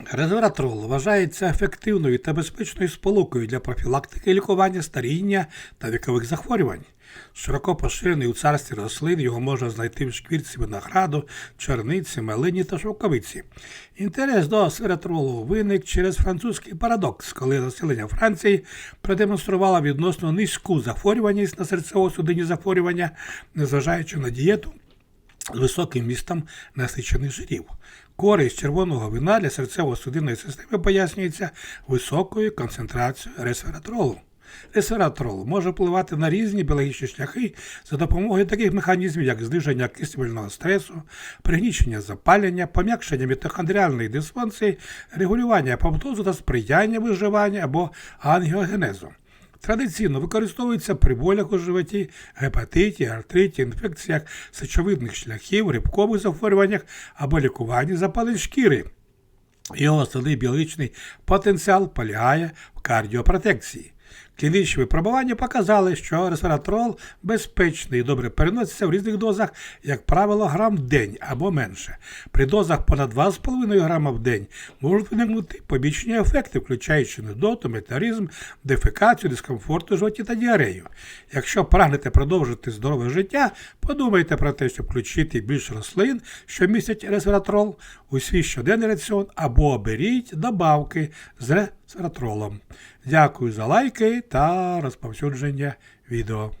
Резвератрол вважається ефективною та безпечною сполукою для профілактики і лікування старіння та вікових захворювань. Широко поширений у царстві рослин його можна знайти в шквірці винограду, черниці, малині та шовковиці. Інтерес до сфератролу виник через французький парадокс, коли населення Франції продемонструвало відносно низьку захворюваність на серцево-судинні захворювання, незважаючи на дієту високим містом насичених жирів. Користь червоного вина для серцево-судинної системи пояснюється високою концентрацією ресвератролу. Ресвератрол може впливати на різні біологічні шляхи за допомогою таких механізмів, як зниження кисневого стресу, пригнічення запалення, пом'якшення мітохондріальної дисфункції, регулювання апоптозу та сприяння виживання або ангіогенезу. Традиційно використовується при болях у животі, гепатиті, артриті, інфекціях сечовидних шляхів, рибкових захворюваннях або лікуванні запалень шкіри. Його основний біологічний потенціал полягає в кардіопротекції. Клінічні випробування показали, що ресвератрол безпечний і добре переноситься в різних дозах, як правило, грам в день або менше. При дозах понад 2,5 грама в день можуть виникнути побічні ефекти, включаючи нудоту, метеоризм, дефекацію, дискомфорт у животі та діарею. Якщо прагнете продовжити здорове життя, подумайте про те, щоб включити більше рослин, що містять ресвератрол, у свій щоденний раціон або оберіть добавки з ресвератролом. Дякую за лайки та розповсюдження відео.